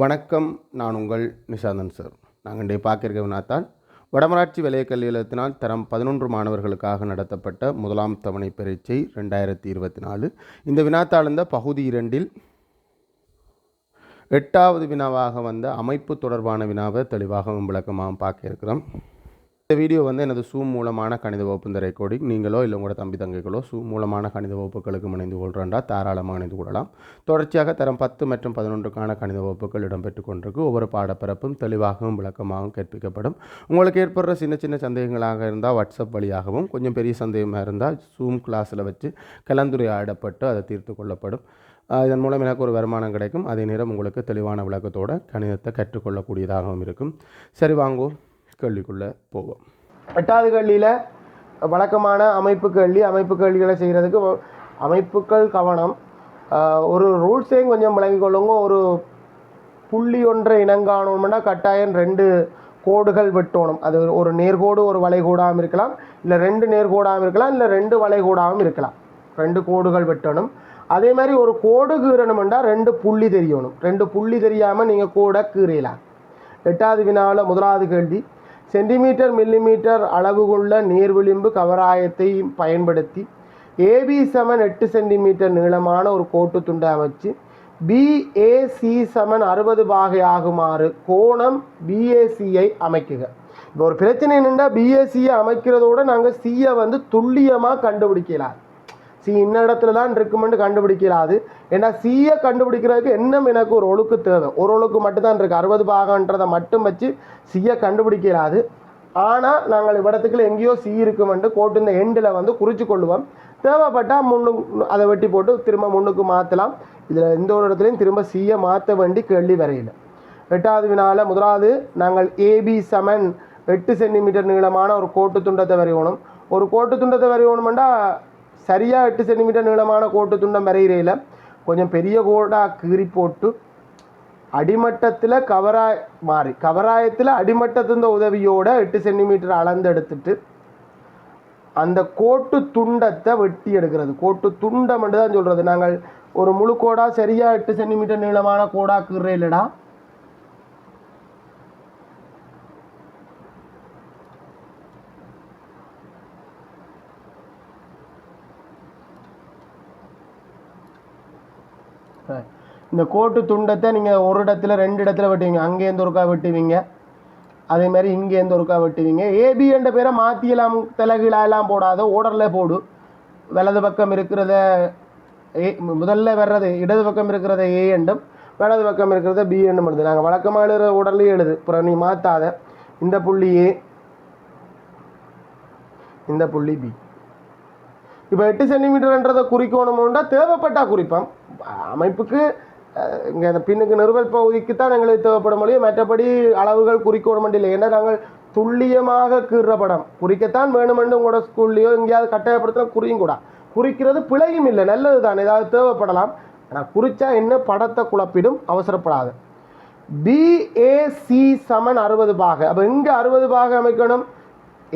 வணக்கம் நான் உங்கள் நிஷாந்தன் சார். நாங்கள் இன்றைய பார்க்கிற வினாத்தான் வடமராட்சி வலய கல்வி நிலையத்தினால் தரம் பதினொன்று மாணவர்களுக்காக நடத்தப்பட்ட முதலாம் தவணை பரீட்சை ரெண்டாயிரத்தி இருபத்தி நாலு. இந்த வினாத்தாள் இந்த பகுதி இரண்டில் எட்டாவது வினாவாக வந்த அமைப்பு தொடர்பான வினாவை தெளிவாகவும் விளக்கமாகவும் பார்க்க இருக்கிறோம். இந்த வீடியோ வந்து எனது சூ மூலமான கணித வகுப்பு இந்த ரெக்கார்டிங் நீங்களோ இல்லை உங்களோட தம்பி தங்கைகளோ சூ மூலமான கணித வகுப்புகளுக்கு இணைந்து கொள்கிறண்டா தாராளமாக இணைந்து கொள்ளலாம். தொடர்ச்சியாக தரம் பத்து மற்றும் பதினொன்றுக்கான கணித வகுப்புகள் இடம்பெற்று கொண்டிருக்கு. ஒவ்வொரு பாடப்பிறப்பும் தெளிவாகவும் விளக்கமாகவும் கற்பிக்கப்படும் உங்களுக்கு ஏற்படுற சின்ன சின்ன சந்தேகங்களாக இருந்தால் வாட்ஸ்அப் வழியாகவும் கொஞ்சம் பெரிய சந்தேகமாக இருந்தால் சூம் கிளாஸில் வச்சு கலந்துரையாடப்பட்டு அதை தீர்த்து கொள்ளப்படும். இதன் மூலம் எனக்கு ஒரு வருமானம் கிடைக்கும். அதே நேரம் உங்களுக்கு தெளிவான விளக்கத்தோட கணிதத்தை கற்றுக்கொள்ளக்கூடியதாகவும் இருக்கும். சரி வாங்குவோம். கேள்விக்குள்ளே போவோம் எட்டாவது கேள்வியில் வழக்கமான அமைப்பு கேள்வி அமைப்பு கேள்விகளை செய்கிறதுக்கு அமைப்புகள் கவனம் ஒரு ரூல்ஸையும் கொஞ்சம் விளங்கிக் கொள்ளுங்க. ஒரு புள்ளி ஒன்றை இனங்காணணும்னா கட்டாயம் ரெண்டு கோடுகள் வெட்டணும். அது ஒரு நேர்கோடு ஒரு வளைகோடாகவும் இருக்கலாம். இல்லை ரெண்டு நேர்கோடாகவும் இருக்கலாம். இல்லை ரெண்டு வளைகோடாகவும் இருக்கலாம். ரெண்டு கோடுகள் வெட்டணும். அதே மாதிரி ஒரு கோடு கீறணும்னா ரெண்டு புள்ளி தெரியணும். ரெண்டு புள்ளி தெரியாமல் நீங்கள் கூட கீறலாம். எட்டாவது வினாவில் முதலாவது கேள்வி. சென்டிமீட்டர் மில்லிமீட்டர் அளவு கொண்ட நீர்விளிம்பு கவராயத்தை பயன்படுத்தி ஏபி சமன் எட்டு சென்டிமீட்டர் நீளமான ஒரு கோட்டு துண்டை அமைச்சு பிஏசி சமன் அறுபது பாகை ஆகுமாறு கோணம் பிஏசியை அமைக்குக. இப்போ ஒரு பிரச்சனை என்னென்னா பிஏசியை அமைக்கிறதோட நாங்கள் சியை வந்து துல்லியமாக கண்டுபிடிக்கலாம் சி இன்ன இடத்துல தான் இருக்குமெண்டு கண்டுபிடிக்கிறாது. ஏன்னா சியை கண்டுபிடிக்கிறதுக்கு இன்னும் எனக்கு ஒரு ஒழுக்கு தேவை? ஒரு ஒழுக்கு மட்டும்தான் இருக்குது அறுபது பாகன்றதை மட்டும் வச்சு சியை கண்டுபிடிக்கிறாது. ஆனால் நாங்கள் இவ்விடத்துக்குள்ள எங்கேயோ சி இருக்குமெண்டு கோட்டு இந்த எண்டில் வந்து குறித்து கொள்ளுவோம். தேவைப்பட்டால் முன்னு அதை வெட்டி போட்டு திரும்ப முன்னுக்கு மாற்றலாம் இதில் எந்த ஒரு இடத்துலையும் திரும்ப சியை மாற்ற வேண்டி கேள்வி வரையில. எட்டாவது வினாவில் முதலாவது நாங்கள் ஏபி சமன் எட்டு சென்டிமீட்டர் நீளமான ஒரு கோட்டு துண்டத்தை வரையணும். ஒரு கோட்டு துண்டத்தை வரையணுமெண்டா சரியாக எட்டு சென்டிமீட்டர் நீளமான கோட்டு துண்டம் வரைகிறையில் கொஞ்சம் பெரிய கோடாக கீறி போட்டு அடிமட்டத்தில் கவராய் மாறி கவராயத்தில் அடிமட்டத்தின் உதவியோட எட்டு சென்டிமீட்டர் அளந்து எடுத்துட்டு அந்த கோட்டு துண்டத்தை வெட்டி எடுக்கிறது. கோட்டு துண்டம் தான் சொல்கிறது நாங்கள் ஒரு முழு கோடாக சரியாக எட்டு சென்டிமீட்டர் நீளமான கோடா கீறே இல்லைடா இந்த கோட்டு துண்டத்தை நீங்கள் ஒரு இடத்துல ரெண்டு இடத்துல வெட்டுவீங்க. அங்கேருந்து ஒருக்கா வெட்டுவீங்க? அதே மாதிரி இங்கேருந்து ஒருக்கா வெட்டுவீங்க? ஏபி என்ற பேரை மாற்றியெல்லாம் தலைகீழாலாம் போடாத ஓடரில் போடு. வலது பக்கம் இருக்கிறத ஏ முதல்ல வர்றது இடது பக்கம் இருக்கிறத ஏ என்றும் வலது பக்கம் இருக்கிறத பி என்றும் எழுது நாங்கள் வழக்கமாக எழுதுற ஓடர்லேயே எழுது. அப்புறம் நீ மாற்றாத இந்த புள்ளி ஏ இந்த புள்ளி பி இப்போ எட்டு சென்டிமீட்டர்ன்றதை குறிக்கணும்னா தேவைப்பட்டால் குறிப்போம். அமைப்புக்கு இங்கே அந்த பின்னுக்கு நிறுவல் பகுதிக்கு தான் எங்களுக்கு தேவைப்பட முடியும் மற்றபடி அளவுகள் குறிக்கோட இல்லை ஏன்னா நாங்கள் துல்லியமாக கீற படம். குறிக்கத்தான் வேணுமென்று உங்களோட ஸ்கூல்லையோ எங்கேயாவது கட்டாயப்படுத்தினா குறியும் கூட. குறிக்கிறது பிழையும் இல்லை. நல்லது தான் ஏதாவது தேவைப்படலாம். ஆனால் குறித்தா என்ன படத்தை குழப்பிடும்? அவசரப்படாது. பிஏசி சமன் அறுபது பாக. அப்போ எங்கே அறுபது பாக அமைக்கணும்?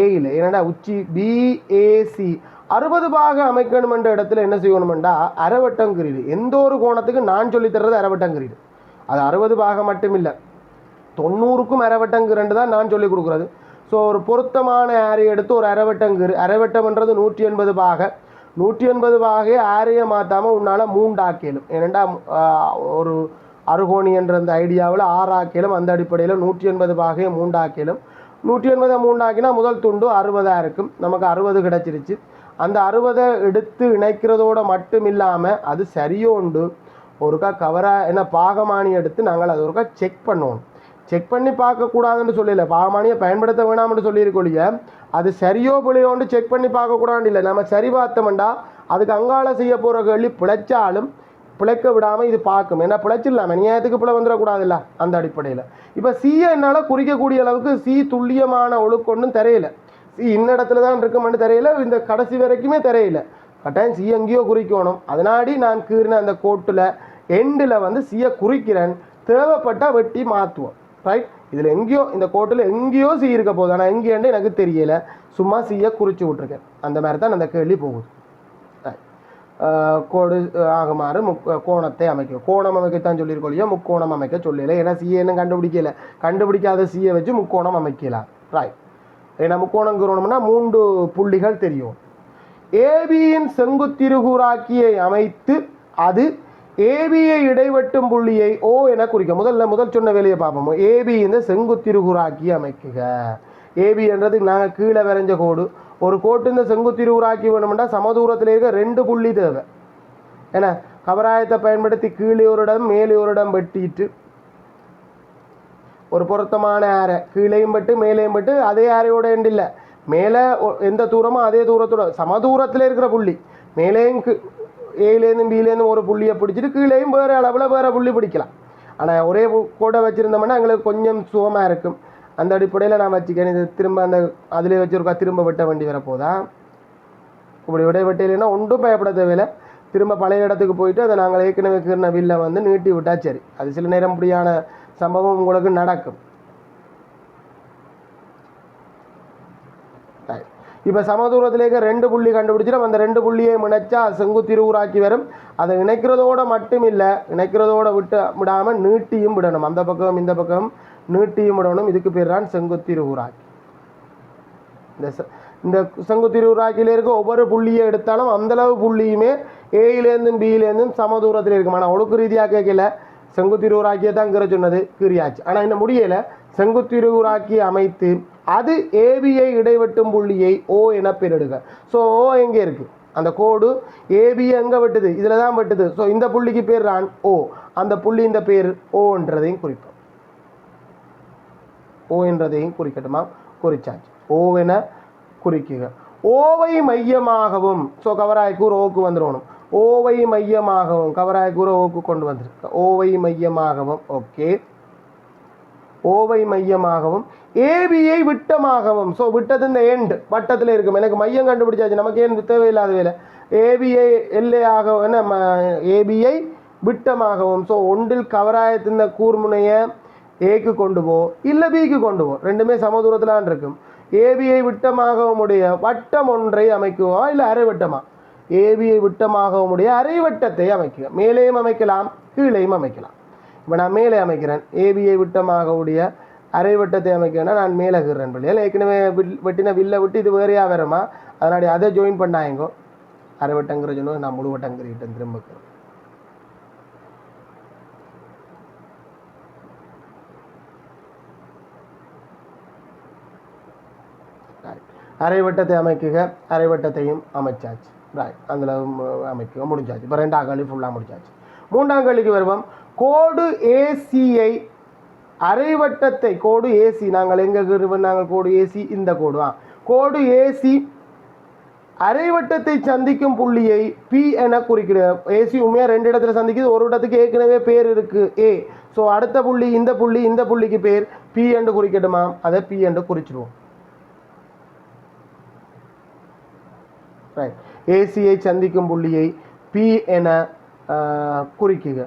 ஏயில் என்னடா உச்சி? பிஏசி அறுபது பாக அமைக்கணும் என்ற இடத்துல என்ன செய்யணுமெண்டா? அரைவட்டங்கிரீடு எந்த ஒரு கோணத்துக்கு நான் சொல்லித்தர்றது அரைவட்டம் அரைவட்டங்கிரீடு அது அறுபது பாக மட்டும் இல்லை தொண்ணூறுக்கும் அரைவட்டங்கிரண்டு தான் நான் சொல்லிக் கொடுக்குறது. ஸோ ஒரு பொருத்தமான ஆரை எடுத்து ஒரு அரைவட்டங்கிரு அரைவட்டம்ன்றது நூற்றி எண்பது பாக. நூற்றி எண்பது பாகை ஆரையை மாற்றாமல் உன்னால் மூண்டாக்கலும் ஏனண்டா ஒரு அருகோணின்ற அந்த ஐடியாவில் ஆறாக்கலும் அந்த அடிப்படையில் நூற்றி எண்பது பாகையை மூண்டாக்கலும் நூற்றி எண்பதை மூண்டாக்கினா முதல் துண்டு அறுபதாக இருக்கும் நமக்கு அறுபது கிடச்சிருச்சு. அந்த அறுபதை எடுத்து இணைக்கிறதோட மட்டும் இல்லாமல் அது சரியோண்டு. ஒருக்கா கவராக என்ன பாகமானி எடுத்து நாங்கள் அது ஒருக்கா செக் பண்ணுவோம். செக் பண்ணி பார்க்கக்கூடாதுன்னு சொல்லல. பாகமானியை பயன்படுத்த வேணாம்னு சொல்லியிருக்கொழிய அது சரியோ பிழையோண்டு செக் பண்ணி பார்க்கக்கூடாது இல்லை. நம்ம சரி பார்த்தோம்டா. அதுக்கு அங்காள செய்ய போகிற கேள்வி பிழைச்சாலும் பிழைக்க விடாமல் இது பார்க்கும். ஏன்னா பிழைச்சிடலாமே. நியாயத்துக்கு பிழை வந்துடக்கூடாதுல்ல அந்த அடிப்படையில். இப்போ சீயை என்னால் குறிக்கக்கூடிய அளவுக்கு சீ துல்லியமான ஒழுக்கொன்றும் தெரியல. சி இன்ன இடத்துல தான் இருக்குமென்னு தெரியல இந்த கடைசி வரைக்குமே தெரியல. கட்டாயம் சி எங்கேயோ குறிக்கணும். அதனாடி நான் கீறின அந்த கோட்டில் எண்டில் வந்து சியை குறிக்கிறேன். தேவைப்பட்டால் வெட்டி மாற்றுவோம் ரைட் இதில் எங்கேயோ இந்த கோட்டில் எங்கேயோ சி இருக்க போகுது. ஆனால் எங்கேன்னு எனக்கு தெரியல. சும்மா சியை குறித்து விட்ருக்கேன் அந்த மாதிரி தான் அந்த கேள்வி போகுது. கோடு ஆகுமாறு முக் கோணத்தை அமைக்கும். கோணம் அமைக்கத்தான் சொல்லியிருக்கோம் இல்லையா? முக்கோணம் அமைக்க சொல்லலை. ஏன்னா சிஏன்னு இன்னும் கண்டுபிடிக்கல. கண்டுபிடிக்காத சிஏ வச்சு முக்கோணம் அமைக்கலாம். ரைட் ஏன்னா முக்கோணம் கூறணும்னா மூன்று புள்ளிகள் தெரியும். ஏபியின் செங்குத்திருகூராக்கியை அமைத்து அது ஏபியை இடைவெட்டும் புள்ளியை ஓ என குறிக்க முதல்ல முதல் சொன்ன வேலையை பார்ப்போம். ஏபி இந்த செங்குத்திருகூராக்கி அமைக்குக. ஏபி என்றது நாங்கள் கீழே வரைஞ்ச கோடு. ஒரு கோட்டு இந்த செங்குத்திருகூராக்கி வேணும்னா சமதூரத்தில் இருக்க ரெண்டு புள்ளி தேவை. ஏன்னா கவராயத்தை பயன்படுத்தி கீழே ஒரு இடம் மேலே ஒரு இடம் வெட்டிட்டு ஒரு பொருத்தமான ஆரை கீழேயும் பட்டு மேலேயும் பட்டு அதே ஆரையோட எண்டு இல்லை. மேலே எந்த தூரமோ அதே தூரத்தோட சம தூரத்தில் இருக்கிற புள்ளி. மேலேயும் ஏலேருந்தும் பிலேருந்தும் ஒரு புள்ளியை பிடிச்சிட்டு கீழேயும் வேறு அளவில் வேறு புள்ளி பிடிக்கலாம். ஆனால் ஒரே கூட வச்சுருந்தோம்னா எங்களுக்கு கொஞ்சம் சுகமாக இருக்கும். அந்த அடிப்படையில் நான் வச்சுக்கேன் இது திரும்ப அந்த அதிலே வச்சுருக்கா திரும்ப வெட்ட வேண்டி வரப்போதா இப்படி விட வெட்டையிலனா ஒன்றும் பயப்பட தேவையில்லை. திரும்ப பழைய இடத்துக்கு போயிட்டு அதை நாங்கள் ஏற்கனவே கீறின வில்லை வந்து நீட்டி விட்டா சரி. அது சில நேரம் இப்படியான சம்பவம் உங்களுக்கு நடக்கும். இப்போ சமதூரத்திலேயே ரெண்டு புள்ளி கண்டுபிடிச்சிடும். அந்த ரெண்டு புள்ளியை இணைச்சா செங்குத்திருவுராக்கி வரும். அதை இணைக்கிறதோட மட்டும் இல்லை இணைக்கிறதோட விட்டு விடாமல் நீட்டியும் விடணும். அந்த பக்கம் இந்த பக்கம் நீட்டியும் விடணும். இதுக்கு பேர் தான் செங்குத்திருவுராக்கி இந்த செ- இந்த செங்குத்திருவுராக்கியில் இருக்க ஒவ்வொரு புள்ளியை எடுத்தாலும் அந்தளவு புள்ளியுமே ஏயிலேருந்தும் பியிலேருந்தும் சம தூரத்தில் இருக்கும். ஆனால் ஒழுக்கு ரீதியாக கேட்கல. செங்குத்திருவுராக்கியை தான் சொன்னது கீரியாச்சு ஆனால் என்ன முடியலை செங்குத்திருவுராக்கி அமைத்து அது ஏபியை இடைவெட்டும் புள்ளியை ஓ என பெரிடுக ஸோ ஓ எங்கே இருக்குது அந்த கோடு ஏபி எங்கே வெட்டுது? இதில் தான் வெட்டுது. ஸோ இந்த புள்ளிக்கு பேர் தான் ஓ அந்த புள்ளி இந்த பேர் ஓன்றதையும் குறிப்போம் ஓ என்றதையும் குறிக்கட்டுமா? குறிச்சாச்சு. ஓவென குறிக்குக. ஓவை மையமாகவும் ஸோ கவராய்க்கூர் ஓக்கு வந்துடணும் ஓவை மையமாகவும் கவராய ஓக்கு கொண்டு வந்திருக்க ஓவை மையமாகவும் ஓகே. ஓவை மையமாகவும் ஏபியை விட்டமாகவும். ஸோ விட்டது இந்த எண்டு வட்டத்தில் இருக்கும். எனக்கு மையம் கண்டுபிடிச்சாச்சு. நமக்கு ஏன் தேவையில்லாத வேலை. ஏபிஐ எல்லையாக என்ன ஏபிஐ விட்டமாகவும். ஸோ ஒன்றில் கவராயத்தின் கூர்முனையை ஏக்கு கொண்டு போ இல்லை பிக்கு கொண்டு போ. ரெண்டுமே சமதூரத்தில் இருக்கும். ஏபிஐ விட்டமாகவும் உடைய வட்டம் ஒன்றை அமைக்குவா இல்லை அரைவட்டமா ஏபிஐ ஏபியை விட்டமாகவும் உடைய அரைவட்டத்தை அமைക്കുക மேலேயும் அமைக்கலாம் கீழேயும் அமைக்கலாம். இப்போ நான் மேலே அமைக்கிறேன். ஏவியை விட்டமாகவுடைய அரைவட்டத்தை அமைக்கணும்னா நான் மேலே கீறேன் பிள்ளைகள் ஏற்கனவே வெட்டின வில்லை விட்டு இது வேறையாக வேறமா அதனாடி அதை ஜாயின் பண்ணாயங்கோ. அரைவட்டங்கிற சொன்னோம் நான் முழு திரும்பக்கிறேன் அரைவட்டத்தை அமைக்குக. அரைவட்டத்தையும் அமைச்சாச்சு. அதில் அமைக்க முடிஞ்சாச்சு. இப்போ ரெண்டாம் கேள்வி ஃபுல்லாக முடிச்சாச்சு மூன்றாம் கேள்விக்கு வருவோம். கோடு ஏசியை அரைவட்டத்தை கோடு ஏசி நாங்கள் எங்கே நாங்கள் கோடு ஏசி இந்த கோடு ஆ. கோடு ஏசி அரைவட்டத்தை சந்திக்கும் புள்ளியை பி என குறிக்கிறது ஏசி உண்மையாக ரெண்டு இடத்துல சந்திக்குது ஒரு இடத்துக்கு ஏற்கனவே பேர் இருக்கு ஏ ஸோ அடுத்த புள்ளி இந்த புள்ளி இந்த புள்ளிக்கு பேர் பி என்று குறிக்கட்டுமா? அதை பி என்று குறிச்சிடுவோம் ரைட் ஏசியை சந்திக்கும் புள்ளியை பி என குறிக்குக.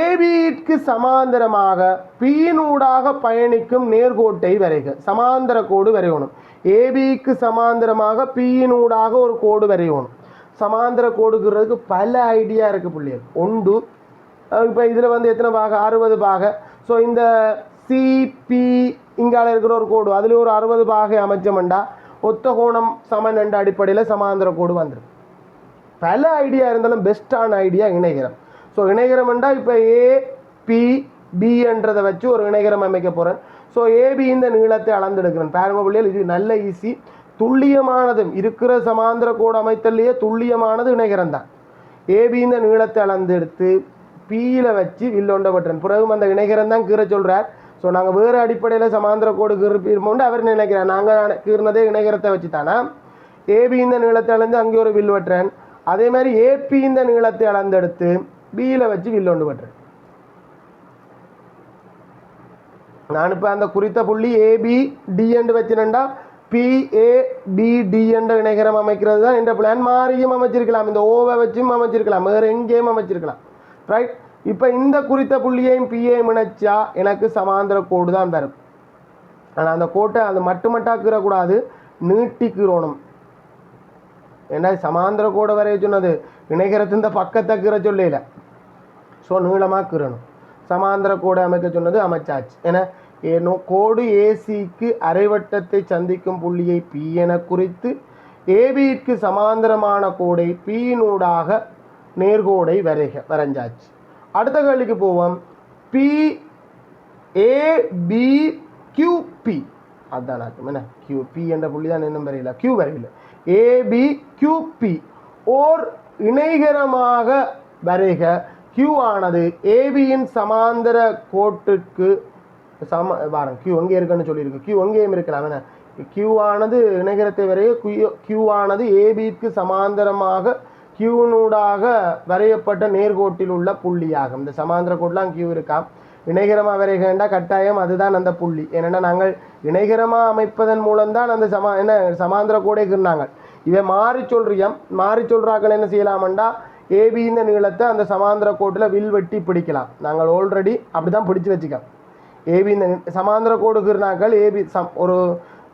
ஏபிக்கு சமாந்தரமாக பியினூடாக பயணிக்கும் நேர்கோட்டை வரைக. சமாந்தர கோடு வரையணும். ஏபிக்கு சமாந்தரமாக பியினூடாக ஒரு கோடு வரையணும். சமாந்தர கோடுங்கிறதுக்கு பல ஐடியா இருக்குது பிள்ளைகள் ஒன்று இப்போ இதில் வந்து எத்தனை பாக? அறுபது பாக. ஸோ இந்த சிபி இங்கால இருக்கிற ஒரு கோடு. அதில் ஒரு அறுபது பாகை அமைச்சமெண்டா ஒத்தகோணம் சமன் என்ற அடிப்படையில் சமாந்திர கோடு வந்துடும் பல ஐடியா இருந்தாலும் பெஸ்ட்டான ஐடியா இணைகரம். ஸோ இணைகரம்ண்டா இப்போ ஏ பி பின்றதை வச்சு ஒரு இணைகரம் அமைக்க போகிறேன் ஸோ ஏபி இந்த நீளத்தை அளந்தெடுக்கிறேன். பாருங்க பிள்ளைகள் இது நல்ல ஈஸி துல்லியமானதும் இருக்கிற சமாந்திர கோடு அமைத்தல்லையே துல்லியமானது இணைகரம் தான். ஏபி இந்த நீளத்தை அளந்தெடுத்து பியில் வச்சு வில்லொண்டப்பட்டேன் பிறகு பிறகும் அந்த இணைகரம் தான் கீரை சொல்கிறார் ஸோ நாங்கள் வேறு அடிப்படையில் சமாந்தர கோடு கீர்ப்போம்னு அவர் நினைக்கிறார். நாங்கள் கீறினதே இணைகரத்தை வச்சு தானே ஏபி இந்த நீளத்தை அளந்து அங்கே ஒரு வில் வெட்டுறேன். அதே மாதிரி ஏபி இந்த நீளத்தை அளந்தெடுத்து பியில் வச்சு வில் ஒன்று வெட்டுறேன். நான் இப்போ அந்த குறித்த புள்ளி ஏபி டி என்று பிஏபிடிஎன்ற இணைகரம் அமைக்கிறது தான் இந்த பிளான் மாறியும் அமைச்சிருக்கலாம். இந்த ஓவை வச்சும் அமைச்சிருக்கலாம். வேறு எங்கேயும் அமைச்சிருக்கலாம். ரைட் இப்போ இந்த குறித்த புள்ளியையும் பிஏயும் இணைச்சா எனக்கு சமாந்திர கோடு தான் வரும் ஆனால் அந்த கோட்டை அது மட்டு மட்டாக்கிறக்கூடாது நீட்டிக்கிறோணும். ஏன்னா சமாந்திர கோடை வரைய சொன்னது. இணைகரத்தின் பக்கத்தை கீற சொல்லல. ஸோ நீளமாக கீறணும். சமாந்திர கோடை அமைக்க சொன்னது அமைச்சாச்சு. ஏன்னா ஏனோ கோடு ஏசிக்கு அரைவட்டத்தை சந்திக்கும் புள்ளியை பி என குறித்து ஏபிக்கு சமாந்தரமான கோடை பியினூடாக நேர்கோடை வரைக வரைஞ்சாச்சு. அடுத்த கேள்விக்கு போவோம். P A B Q P அதுதான் அர்த்தம் என்ன? கியூ பி என்ற புள்ளி தான் இன்னும் வரையில. கியூ வரையில. ஏ பி கியூ பி ஓர் இணைகரமாக வரைக. கியூ ஆனது ஏபியின் சமாந்தர கோட்டுக்கு சம வாரம் கியூ எங்கே இருக்குன்னு சொல்லியிருக்கு. கியூ எங்கேயும் இருக்கலாம். என்ன? கியூ ஆனது இணைகரத்தை வரைய. கியூ கியூ ஆனது ஏபிக்கு சமாந்தரமாக கியூனூடாக வரையப்பட்ட நேர்கோட்டில் உள்ள புள்ளியாகும். இந்த சமாந்திர கோட்லாம் கியூ இருக்காம் இணைகரமாக வரைகின்ற கட்டாயம் அதுதான் அந்த புள்ளி. ஏன்னா நாங்கள் இணைகரமாக அமைப்பதன் மூலம்தான் அந்த சமா என்ன சமாந்திர கோடே இருந்தாங்க இதை மாறி சொல்றியம். மாறி சொல்கிறாக்கள் என்ன செய்யலாமண்டா? ஏபி இந்த நீளத்தை அந்த சமாந்திர கோட்டில் வில் வெட்டி பிடிக்கலாம். நாங்கள் ஆல்ரெடி அப்படி தான் பிடிச்சி வச்சுக்கோம். ஏபி இந்த சமாந்திர கோடுக்குறாக்கள் ஏபி சம் ஒரு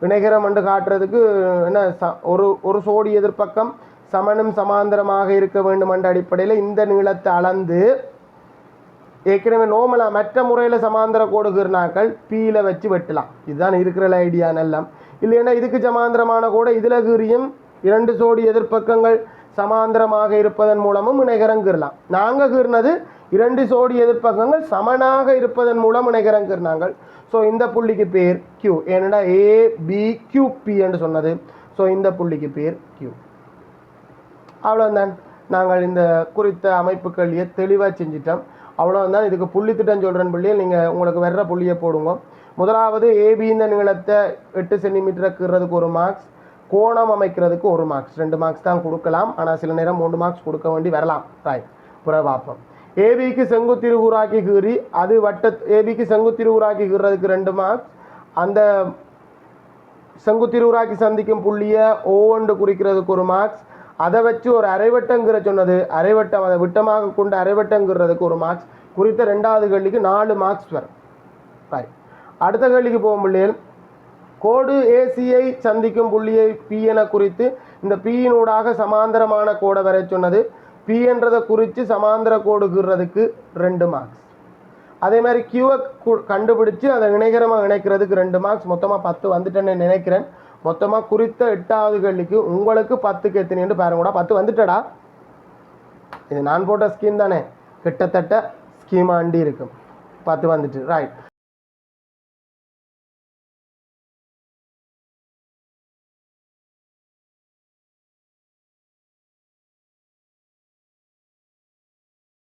வினைகரம் என்று காட்டுறதுக்கு என்ன ச ஒரு ஒரு சோடி எதிர்ப்பக்கம் சமனும் சமாந்தரமாக இருக்க வேண்டும் என்ற அடிப்படையில் இந்த நீளத்தை அளந்து ஏற்கனவே நோமலாக மற்ற முறையில் சமாந்தர கோடுகிறனாக்கள் பீல வச்சு வெட்டலாம். இதுதான் இருக்கிற ஐடியா எல்லாம். இல்லைன்னா இதுக்கு சமாந்தரமான கூட இதில் கீரியும் இரண்டு சோடி எதிர்ப்பக்கங்கள் சமாந்தரமாக இருப்பதன் மூலமும் இணைகரங்கிடலாம் நாங்கள் கீறினது இரண்டு சோடி எதிர்ப்பக்கங்கள் சமனாக இருப்பதன் மூலம் இணைகரங்கிறனாங்கள் ஸோ இந்த புள்ளிக்கு பேர் கியூ ஏனெண்டா ஏ பி கியூ பி என்று சொன்னது. ஸோ இந்த புள்ளிக்கு பேர் கியூ அவ்வளோதான் நாங்கள் இந்த குறித்த அமைப்புகளையே தெளிவாக செஞ்சிட்டோம். அவ்வளோதான் இதுக்கு புள்ளி திட்டம் சொல்கிறேன் புள்ளியில் நீங்கள் உங்களுக்கு வர்ற புள்ளியை போடுங்க. முதலாவது ஏபி இந்த நீளத்தை எட்டு சென்டிமீட்டரை கீறதுக்கு ஒரு மார்க்ஸ் கோணம் அமைக்கிறதுக்கு ஒரு மார்க்ஸ் ரெண்டு மார்க்ஸ் தான் கொடுக்கலாம். ஆனால் சில நேரம் மூணு மார்க்ஸ் கொடுக்க வேண்டி வரலாம். ரைட் புற பார்ப்போம். ஏபிக்கு செங்குத்திருவுராக்கி கீறி அது வட்ட ஏபிக்கு செங்குத்திருவுராக்கி கீறதுக்கு ரெண்டு மார்க்ஸ் அந்த செங்குத்திருவுராக்கி சந்திக்கும் புள்ளியை ஓவண்டு குறிக்கிறதுக்கு ஒரு மார்க்ஸ் அதை வச்சு ஒரு அரைவட்டங்கிற சொன்னது அரைவட்டம் அதை விட்டமாக கொண்டு அரைவட்டங்கிறதுக்கு ஒரு மார்க்ஸ் குறித்த ரெண்டாவது கேள்விக்கு நாலு மார்க்ஸ் வரும். ரைட் அடுத்த கேள்விக்கு போகும் பிள்ளைகள். கோடு ஏசியை சந்திக்கும் புள்ளியை பி என குறித்து இந்த பியினூடாக சமாந்தரமான கோடை வரை சொன்னது. பி என்றதை குறித்து சமாந்தர கோடுகிறதுக்கு ரெண்டு மார்க்ஸ் அதே மாதிரி கியூவை கண்டுபிடிச்சு அதை இணைகரமாக இணைக்கிறதுக்கு ரெண்டு மார்க்ஸ் மொத்தமாக பத்து வந்துட்டேன்னு நினைக்கிறேன். மொத்தமாக குறித்த எட்டாவது கேள்விக்கு உங்களுக்கு பத்துக்கு எத்தனைன்னு பாருங்கடா பத்து வந்துட்டடா. இது நான் போட்ட ஸ்கீம் தானே. கிட்டத்தட்ட ஸ்கீமாண்டி இருக்கும் பத்து வந்துட்டு. ரைட்